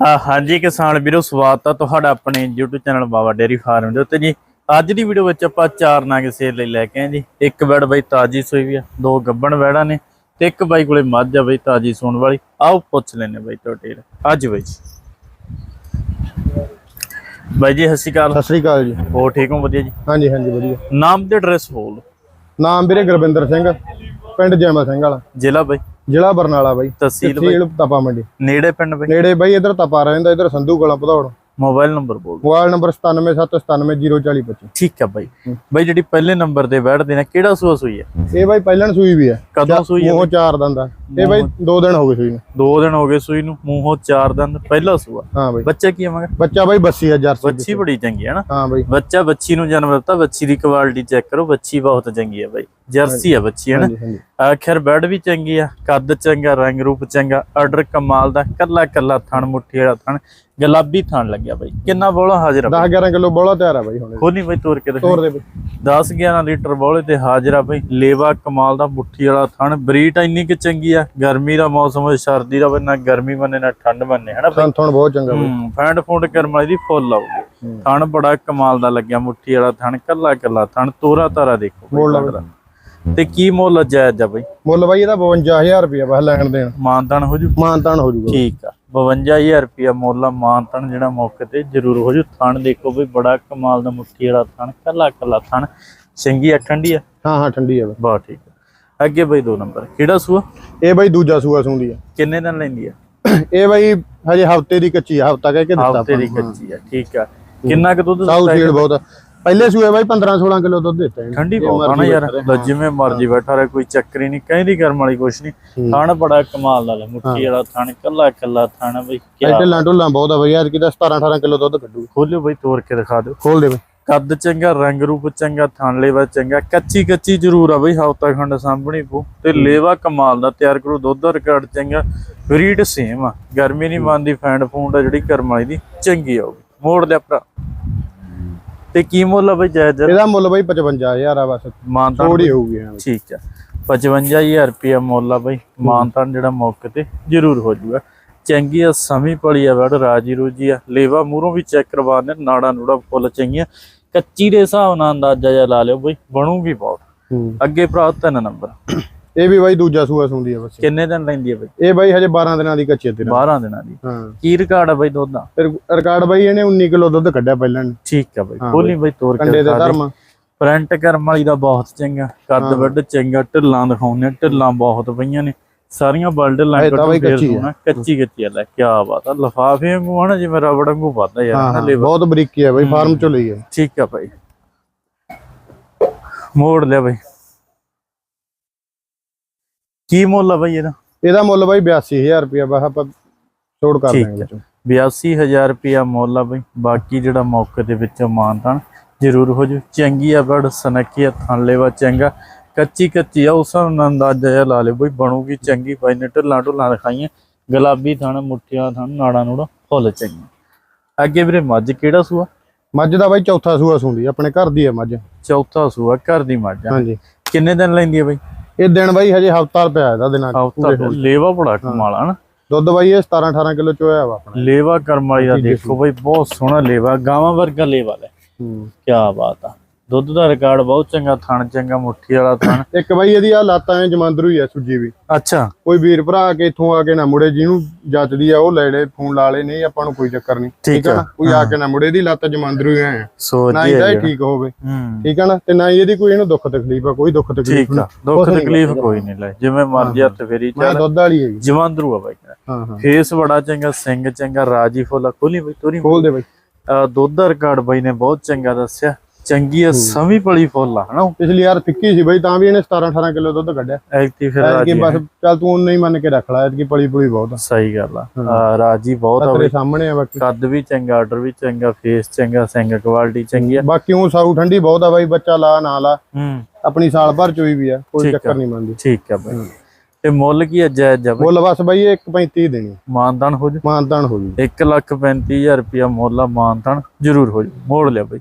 ਹਾਂਜੀ ਕਿਸਾਨ ਵੀਰੋ ਸਵਾਗਤ ਆ ਤੁਹਾਡਾ ਆਪਣੇ YouTube channel Baba dairy farm ਦੇ ਉੱਤੇ ਜੀ। ਅੱਜ ਦੀ ਵੀਡੀਓ ਵਿੱਚ ਆਪਾਂ ਚਾਰ ਨਾਗ ਸੇਲ ਲਈ ਲੈ ਕੇ ਆਏ ਜੀ। ਇੱਕ ਬੈੜ ਬਈ ਤਾਜੀ ਸੋਈ ਵੀ ਆ ਦੋ ਗੱਬਣ ਬੈੜਾਂ ਨੇ ਤੇ ਇੱਕ ਬਾਈ ਕੋਲੇ ਮੱਝ ਆ ਬਈ ਤਾਜੀ ਸੂਣ ਵਾਲੀ। ਆਓ ਪੁੱਛ ਲੈਨੇ ਬਈ ਤੁਹਾਡੇ ਅੱਜ ਬਈ ਜੀ। ਬਾਈ ਜੀ ਸਤਿ ਸ਼੍ਰੀ ਅਕਾਲ। ਸਤਿ ਸ੍ਰੀ ਅਕਾਲ ਜੀ। ਹੋਰ ਠੀਕ ਹੋ? ਵਧੀਆ ਜੀ। ਹਾਂਜੀ ਹਾਂਜੀ ਵਧੀਆ। ਨਾਮ ਤੇ ਐਡਰੈਸ ਬੋਲ ਨਾਮ ਵੀਰੇ ਗੁਰਵਿੰਦਰ ਸਿੰਘ ਪਿੰਡ ਜੈਮਲ ਸਿੰਘ ਵਾਲਾ। ਜ਼ਿਲ੍ਹਾ ਬਈ। ਜ਼ਿਲ੍ਹਾ ਬਰਨਾਲਾ ਬਾਈ। ਤਹਿਸੀਲ ਬਈ। ਤਹਿਸੀਲ ਤਪਾ ਮੰਡੀ। ਨੇੜੇ ਪਿੰਡ ਬਈ। ਨੇੜੇ ਬਾਈ ਇਧਰ ਤਪਾ ਰਹਿੰਦਾ ਇਧਰ ਸੰਧੂ ਕੋਲਾ ਭਦੌੜ। ਮੋਬਾਈਲ ਨੰਬਰ ਬੋਲ ਮੋਬਾਈਲ ਨੰਬਰ 9779704025 ਠੀਕ ਆ ਬਾਈ। ਬਾਈ ਜਿਹੜੀ ਪਹਿਲੇ ਨੰਬਰ ਤੇ ਬੈਠਦੇ ਨੇ ਕਿਹੜਾ ਸੂਆ ਸੂਈ ਆ? ਇਹ ਬਾਈ ਪਹਿਲਣ ਸੂਈ ਵੀ ਹੈ ਕਦੋਂ ਸੂਈ ਆ ਮੂੰਹੋਂ ਚਾਰ ਦੰਦਾ। ਇਹ ਬਾਈ ਦੋ ਦਿਨ ਹੋ ਗਏ ਸੂਈ ਨੂੰ। ਦੋ ਦਿਨ ਹੋ ਗਏ ਸੂਈ ਨੂੰ ਮੂੰਹੋਂ ਚਾਰ ਦੰਦ ਪਹਿਲਾ ਸੂਆ। ਹਾਂ ਬਾਈ। ਬੱਚਾ ਕੀ ਆਵਾਂਗਾ ਬੱਚਾ ਬਾਈ ਬੱਸੀ ਆ ਜਰਸੀ ਬੱਚੀ ਬੜੀ ਚੰਗੀ ਹੈ ਨਾ। ਹਾਂ ਬਾਈ। ਬੱਚਾ ਬੱਚੀ ਨੂੰ ਜਨਮ ਦਿੱਤਾ ਬੱਚੀ ਦੀ ਕੁਆਲਿਟੀ ਚੈੱਕ ਕਰੋ ਬੱਚੀ ਬਹੁਤ ਚੰਗੀ ਹੈ ਬਾਈ। ਜਰਸੀ ਹੈ ਬੱਚੀ ਹੈ ਨਾ? ਆਖਰ ਬੈਡ ਵੀ ਚੰਗੀ ਆ ਕੱਦ ਚੰਗਾ ਰੰਗ ਰੂਪ ਚੰਗਾ ਆਰਡਰ ਕਮਾਲ ਦਾ ਕੱਲਾ ਕੱਲਾ ਥਣ ਮੁੱਠੀ ਵਾਲਾ ਥਣ ਗੁਲਾਬੀ ਥਣ ਲੱਗਿਆ ਬਾਈ। ਕਿੰਨਾ ਬੋਲਾ ਹਾਜ਼ਰ ਆ 10 11 ਕਿਲੋ ਬੋਲਾ ਤਿਆਰ ਆ ਬਾਈ ਹੁਣ। ਖੋਲੀ ਬਾਈ ਤੋਰ ਕੇ ਤੋਰ ਦੇ ਬਾਈ। 10 11 ਲੀਟਰ ਬੋਲੇ ਤੇ ਹਾਜ਼ਰ ਆ ਬਾਈ। ਲੇਵਾ ਕਮਾਲ ਦਾ ਮੁੱਠੀ ਵਾਲਾ ਥਣ ਬਰੀਟ ਇੰਨੀ ਕਿ ਚੰਗੀ ਆ ਗਰਮੀ ਦਾ ਮੌਸਮ ਹੈ ਸਰਦੀ ਦਾ ਬੰਨਾ ਗਰਮੀ ਬੰਨੇ ਨਾ ਠੰਡ ਬੰਨੇ ਹਨਾ ਬਾਈ? ਸੰਥਣ ਬਹੁਤ ਚੰਗਾ ਬਾਈ। ਹੂੰ ਫੈਂਡ ਫੂਡ ਕਰਮ ਵਾਲੀ ਦੀ ਫੁੱਲ ਆਊਗੀ। ਹੂੰ। ਥਣ ਬੜਾ ਕਮਾਲ ਦਾ ਲੱਗਿਆ ਮੁੱਠੀ ਵਾਲਾ ਥਣ ਕੱਲਾ ਕੱਲਾ ਥਣ ਤੋਰਾ ਤਾਰਾ ਦੇਖੋ ਥਣ। ਤੇ ਕੀ ਮੁੱਲ ਜਾਇਜ਼ ਆ ਬਾਈ? ਮੁੱਲ ਬਾਈ ਇਹਦਾ 52000 ਰੁਪਇਆ ਬਸ ਲੈਣ ਦੇਣ। ਮਾਨਤਨ ਹੋ ਜੂ? ਮਾਨਤਾਨ ਹੋ ਜੂਗਾ ਠੀਕ ਆ 52000 ਰੁਪਿਆ ਮੁੱਲ ਆ ਮਾਨਤਨ ਜਿਹੜਾ ਮੌਕੇ ਤੇ ਜ਼ਰੂਰ ਹੋ ਜੂ। ਥਣ ਦੇਖੋ ਬਈ ਬੜਾ ਕਮਾਲ ਦਾ ਮੁੱਠੀ ਵਾਲਾ ਥਣ ਕੱਲਾ ਕੱਲਾ ਥਣ। ਸਿੰਗੀ ਆ ਠੰਡੀ ਆ? ਹਾਂ ਹਾਂ ਠੰਡੀ ਆ ਬਹੁਤ ਠੀਕ ਆ। ਅੱਗੇ ਬਈ ਦੋ ਨੰਬਰ ਕਿਹੜਾ ਸੂਆ? ਇਹ ਬਾਈ ਦੂਜਾ ਸੂਆ ਸੂੰਦੀ ਆ। ਕਿੰਨੇ ਦਿਨ ਲੈਂਦੀ ਆ? ਇਹ ਬਾਈ ਹਜੇ ਹਫ਼ਤੇ ਦੀ ਕੱਚੀ ਆ ਹਫਤਾ ਕਹਿ ਕੇ ਦਿੱਤਾ ਹਫ਼ਤੇ ਦੀ ਕੱਚੀ ਆ ਠੀਕ ਆ। ਕਿੰਨਾ ਕੁ ਦੁੱਧ ਸਾਊ ਸੀਡ ਬਹੁਤ। ਪਹਿਲੇ ਸੂਏ ਬਾਈ 15 16 ਕਿਲੋ ਦੁੱਧ ਦਿੱਤਾ। ਠੰਡੀ ਬਹੁਤ ਨਾ ਯਾਰ ਜਿਵੇਂ ਮਰਜ਼ੀ ਬੈਠਾ ਰਹੇ ਕੋਈ ਚੱਕਰ ਹੀ ਨਹੀਂ ਕਹਿੰਦੀ ਕਰਮ ਵਾਲੀ ਕੁਛ ਨਹੀਂ। ਥਣ ਬੜਾ ਕਮਾਲ ਦਾ ਲੈ ਮੁੱਠੀ ਵਾਲਾ ਥਣ ਕੱਲਾ ਕੱਲਾ ਥਣ ਬਈ ਕਿਆ ਢਿੱਲਾਂ ਢੁੱਲਾਂ ਬਹੁਤ ਆ ਬਈ ਅੱਜ ਕਿਦਾ 17 18 ਕਿਲੋ ਦੁੱਧ ਕੱਢੂ। ਖੋਲਿਓ ਬਈ ਤੋੜ ਕੇ ਦਿਖਾ ਦਿਓ। ਖੋਲ ਦੇ ਬਈ। ਕੱਦ ਚੰਗਾ ਰੰਗ ਰੂਪ ਚੰਗਾ ਥਣ ਲੇਵਾ ਚੰਗਾ। ਕੱਚੀ ਕੱਚੀ ਜ਼ਰੂਰ ਆ ਬਈ ਹਫਤਾ ਖੰਡ ਸਾਂਭਣੀ ਪੂ ਤੇ ਲੇਵਾ ਕਮਾਲ ਦਾ ਤਿਆਰ ਕਰੂ ਦੁੱਧ ਦਾ ਰਿਕਾਰਡ ਚੰਗਾ। ਬਰੀਡ ਸੇਮ ਆ। ਗਰਮੀ ਨਹੀਂ ਮੰਨਦੀ ਫੈਂਡ ਫੂੰਡ ਆ ਜਿਹੜੀ ਕਰਮ ਵਾਲੀ ਦੀ ਚੰਗੀ ਆਊਗੀ ਮੋੜ ਲਿਆ ਭਰਾ। ਤੇ ਕੀ ਮੁੱਲ ਆ ਬਈ ਜਾਇਜ਼? ਇਹਦਾ ਮੁੱਲ ਬਈ 55000 ਆ ਬਸ। ਮਾਨਤਾਨ ਥੋੜੀ ਹੋਊਗੀ। ਠੀਕ ਆ। 55000 ਰੁਪਿਆ ਮੁੱਲ ਆ ਬਈ। ਮਾਨਤਾਨ ਜਿਹੜਾ ਮੌਕੇ ਤੇ ਜ਼ਰੂਰ ਹੋ ਜਾਊਗਾ ਚੰਗੀ ਆ ਸਮੀ ਪਲੀ ਆ ਬੜ ਰਾਜੀ ਰੂਜੀ ਆ। ਲੇਵਾ ਮੂਹਰੋਂ ਵੀ ਚੈੱਕ ਕਰਵਾਣੇ ਨਾੜਾ ਨੂੜਾ ਫੁੱਲ ਚੰਗੀਆਂ। ਕੱਚੀ ਦੇ ਹਿਸਾਬ ਨਾਲ ਅੰਦਾਜ਼ਾ ਜਿਹਾ ਲਾ ਲਿਓ ਬਈ ਬਣੂਗੀ ਬਹੁਤ। ਅੱਗੇ ਭਰਾ ਤਿੰਨ ਨੰਬਰ। ਇਹ ਵੀ ਬਾਈ ਦੂਜਾ ਸੂਆ ਸੂੰਦੀ ਆ ਬਸ। ਕਿੰਨੇ ਦਿਨ ਲੈਂਦੀ ਆ ਬਈ? ਇਹ ਬਾਈ ਹਜੇ 12 ਦਿਨਾਂ ਦੀ ਕੱਚੀ ਤੇਰਾ। 12 ਦਿਨਾਂ ਦੀ। ਹਾਂ। ਕੀ ਰਿਕਾਰਡ ਆ ਬਈ ਦੁੱਧ ਦਾ? ਫਿਰ ਰਿਕਾਰਡ ਬਾਈ ਇਹਨੇ 19 ਕਿਲੋ ਦੁੱਧ ਕੱਢਿਆ ਪਹਿਲਾਂ। ਠੀਕ ਆ ਬਈ। ਖੋਲੀ ਬਈ। ਤੋਰ ਕੇ ਕੰਡੇ ਦੇ। ਧਰਮ। ਪ੍ਰਿੰਟ ਕਰਮ ਵਾਲੀ ਦਾ ਬਹੁਤ ਚੰਗਾ। ਕੱਦ ਵੱਡ ਚੰਗਾ ਢਿੱਲਾਂ ਦਿਖਾਉਂਦੇ ਢਿੱਲਾਂ ਬਹੁਤ ਪਈਆਂ ਨੇ। ਸਾਰੀਆਂ ਤਾਂ ਬਈ ਫੇਰ। ਹੋਣਾ ਕੱਚੀ ਕੱਚੀ ਲੈ ਕੀ ਬਾਤ ਆ ਲਫਾਫੇ ਵਾਂਗੂ ਹਨਾ ਜਿਵੇਂ ਰਬੜ ਵਾਂਗੂ ਵੱਧਦਾ ਯਾਰ ਹਾਂ ਹਾਂ, ਬਹੁਤ ਬਰੀਕੀ ਆ ਬਾਈ ਫਾਰਮ ਚੋਂ ਲਈ ਆ ਠੀਕ ਆ ਭਾਈ। ਮੋੜ ਲਿਆ ਭਾਈ ਕੀ ਮੁੱਲ ਆ ਭਾਈ ਇਹਦਾ? ਇਹਦਾ ਮੁੱਲ ਬਾਈ 82000 ਰੁਪਇਆ ਬਸ ਆਪਾਂ ਛੋੜ ਕਰ ਦਾਂਗੇ ਹੈ। ਵਿੱਚੋਂ। 82000 ਰੁਪਿਆ ਮੁੱਲ ਆ ਭਾਈ ਬਾਕੀ ਜਿਹੜਾ ਮੌਕੇ ਦੇ ਵਿੱਚੋਂ ਮਾਨਤਾਨ ਜ਼ਰੂਰ ਹੋ ਜੂ ਚੰਗੀ ਆ ਬੜ ਸਨਕੀ ਆ ਥਣ ਲੈਵਾ ਚੰਗਾ। ਕੱਚੀ ਕੱਚੀ ਆ ਉਸ ਨੂੰ ਅੰਦਾਜ਼ਾ ਜਿਹਾ ਲਾ ਲਿਓ ਬਈ ਬਣੂਗੀ ਚੰਗੀ ਭਾਈ ਨੇ ਢਿੱਲਾਂ ਢੁੱਲਾਂ ਦਿਖਾਈਆਂ ਗੁਲਾਬੀ ਥਣ ਮੁੱਠੀਆਂ ਥਣ ਨਾੜਾ ਨੂੜਾ ਫੁੱਲ ਚੰਗੀਆਂ। ਅੱਗੇ ਵੀਰੇ ਮੱਝ ਕਿਹੜਾ ਸੂਆ? ਮੱਝ ਦਾ ਬਾਈ ਚੌਥਾ ਸੂਆ ਸੂੰਦੀ ਆਪਣੇ ਘਰ ਦੀ ਆ ਮੱਝ। ਚੌਥਾ ਸੂਆ ਘਰ ਦੀ ਮੱਝ ਹਾਂਜੀ। ਕਿੰਨੇ ਦਿਨ ਲੈਂਦੀ ਆ ਬਈ? ਇਹ ਦਿਨ ਬਾਈ ਹਜੇ ਹਫਤਾ ਪਿਆ ਇਹਦਾ ਦਿਨਾਂ ਹਫਤਾ ਲੇਵਾ ਬੜਾ ਕਮਾਲ ਆ ਨਾ। ਦੁੱਧ ਬਾਈ ਇਹ 17 18 ਕਿਲੋ ਚੋਇਆ ਵਾ ਆਪਣਾ। ਲੇਵਾ ਕਰਮ ਵਾਲੀ ਦਾ ਦੇਖੋ ਬਈ ਬਹੁਤ ਸੋਹਣਾ ਲੇਵਾ ਗਾਵਾਂ ਵਰਗਾ ਲੇਵਾ ਲੈ। ਹੂੰ। ਕੀ ਬਾਤ ਆ। ਦੁੱਧ ਦਾ ਰਿਕਾਰਡ ਬਹੁਤ ਚੰਗਾ ਥਣ ਚੰਗਾ ਮੁੱਠੀ ਵਾਲਾ ਥਣ। ਇੱਕ ਬਾਈ ਇਹਦੀ ਆ ਲਾਤਾਂ ਐ ਜਮਾਂਦਰੂ ਹੀ ਆ ਸੁੱਜੀ ਵੀ। ਅੱਛਾ। ਕੋਈ ਵੀਰ ਭਰਾ ਆ ਕੇ ਇੱਥੋਂ ਆ ਕੇ ਨਾ ਮੁੜੇ ਜਿਹਨੂੰ ਜੱਚਦੀ ਆ ਉਹ ਲੈ ਲੈ ਫੋਨ ਲਾ ਲੈ ਨਹੀਂ ਆਪਾਂ ਨੂੰ ਕੋਈ ਚੱਕਰ ਨਹੀਂ। ਠੀਕ ਆ। ਨਾ? ਕੋਈ ਆ ਕੇ ਨਾ ਮੁੜੇ ਦੀ ਲੱਤ ਜਮਾਂਦਰੂ ਹੀ ਐ। ਸੋ ਨਾ ਇਹਦਾ ਹੀ ਠੀਕ ਹੋਵੇ। ਹੂੰ। ਠੀਕ ਆ ਨਾ? ਤੇ ਨਾ ਹੀ ਇਹਦੀ ਕੋਈ ਇਹਨੂੰ ਦੁੱਖ ਤਕਲੀਫ ਆ ਕੋਈ ਦੁੱਖ ਤਕਲੀਫ ਆ। ਦੁੱਖ ਤਕਲੀਫ ਕੋਈ ਨਹੀਂ ਲੈ। ਜਿਵੇਂ ਮਰਜ਼ੀ ਹੱਥ ਫੇਰੀ ਚੱਲ। ਦੁੱਧ ਵਾਲੀ ਹੈਗੀ ਜਵਾਂਦਰੂ ਆ ਬਾਈ। ਹਾਂ ਹਾਂ। ਫੇਸ ਬੜਾ ਚੰਗਾ ਸਿੰਘ ਚੰਗਾ ਰਾਜੀ ਫੁੱਲ ਖੋਲੀ ਬਈ ਤੋਰੀ ਖੋਲ ਦੇ ਬਾਈ। ਦੁੱਧ ਦਾ ਰਿਕਾਰਡ ਬਾਈ ਨੇ ਬਹੁਤ ਚੰਗਾ ਦੱਸਿਆ। ਚੰਗੀ ਆ ਸਮੀ ਪਲੀ ਫੁੱਲ ਆ ਹਨਾ? ਪਿਛਲੀ ਯਾਰ ਫਿੱਕੀ ਸੀ ਬਾਈ ਤਾਂ ਵੀ ਇਹਨੇ 17 18 ਕਿਲੋ ਦੁੱਧ ਕੱਢਿਆ। ਐਕਟੀ ਫਿਰ ਰਾਜੀ ਬਸ ਚੱਲ ਤੂੰ ਉਹਨੇ ਹੀ ਮੰਨ ਕੇ ਰੱਖ ਲੈ ਐਤਕੀ ਪਲੀ ਪੁਲੀ ਬਹੁਤ ਆ। ਸਹੀ ਗੱਲ ਆ। ਰਾਜੀ ਬਹੁਤ ਆ ਤੇਰੇ ਸਾਹਮਣੇ ਆ ਬਾਕੀ। ਕੱਦ ਵੀ ਚੰਗਾ ਆਰਡਰ ਵੀ ਚੰਗਾ ਫੇਸ ਚੰਗਾ ਸਿੰਘ ਕੁਆਲਿਟੀ ਚੰਗੀ ਆ। ਬਾਕੀ ਉਹ ਸਾਊ ਠੰਡੀ ਬਹੁਤ ਆ ਬਾਈ ਬੱਚਾ ਲਾ ਨਾ ਲਾ। ਹੂੰ। ਆਪਣੀ ਸਾਲ ਭਰ ਚੋਈ ਵੀ ਆ ਕੋਈ। ਚੱਕਰ ਨਹੀਂ ਮੰਨਦੀ ਠੀਕ ਆ ਬਾਈ। ਤੇ ਮੁੱਲ ਕੀ ਹੈ ਜਾਇਜ਼ ਬਾਈ? ਮੁੱਲ ਬਸ ਬਾਈ ਇਹ 1.35 ਦੇਣੀ ਮਾਨਦਾਨ ਹੋ ਜੂ ਮਾਨਤਾਨ ਹੋ ਜੂ 1 ਲੱਖ 35000 ਰੁਪਇਆ ਮੁੱਲ ਆ ਮਾਨਦਾਨ ਜ਼ਰੂਰ ਹੋ ਜੂ ਮੋੜ ਲਿਆ ਬਾਈ।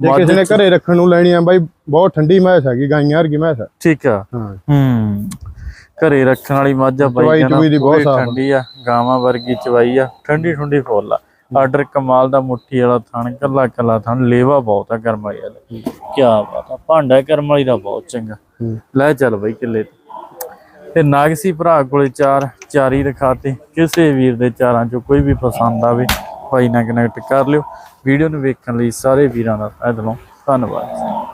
ਜੇ ਕਿਸੇ ਨੇ ਘਰੇ ਰੱਖਣ ਨੂੰ ਲੈਣੀ ਆ ਬਾਈ ਬਹੁਤ ਠੰਡੀ ਮੈਸ ਹੈਗੀ ਗਾਈਆਂ ਵਰਗੀ ਮੈਸ ਠੀਕ ਆ। ਹਾਂ। ਹੂੰ। ਘਰੇ ਰੱਖਣ ਵਾਲੀ ਮੱਝ ਆ ਬਾਈ ਆ। ਠੰਡੀ ਆ ਗਾਵਾਂ ਵਰਗੀ ਚਵਾਈ ਆ ਠੰਡੀ ਠੰਡੀ ਫੁੱਲ ਆ। ਆਰਡਰ ਕਮਾਲ ਦਾ ਮੁੱਠੀ ਵਾਲਾ ਥਣ ਕੱਲਾ ਕੱਲਾ ਥਣ ਲੇਵਾ ਬਹੁਤ ਆ ਕਰਮ ਵਾਲੀ ਦਾ ਕੀ ਬਾਤ ਆ ਭਾਂਡਾ ਕਰਮ ਵਾਲੀ ਦਾ ਬਹੁਤ ਚੰਗਾ। ਲੈ ਚੱਲ ਬਾਈ ਕਿੱਲੇ ਤੇ। ਨਾਗਸੀ ਭਰਾ ਕੋਲੇ ਚਾਰ ਚਾਰੀ ਰਖਾਤੇ ਕਿਸੇ ਵੀਰ ਦੇ ਚਾਰਾਂ ਚੋਂ ਕੋਈ ਵੀ ਪਸੰਦ ਆਵੇ। ਭਾਈ ਨਾਲ ਕਨੈਕਟ ਕਰ ਲਿਓ। ਵੀਡੀਓ ਨੂੰ ਵੇਖਣ ਲਈ ਸਾਰੇ ਵੀਰਾਂ ਦਾ ਤਹਿ ਦਿਲੋਂ ਧੰਨਵਾਦ।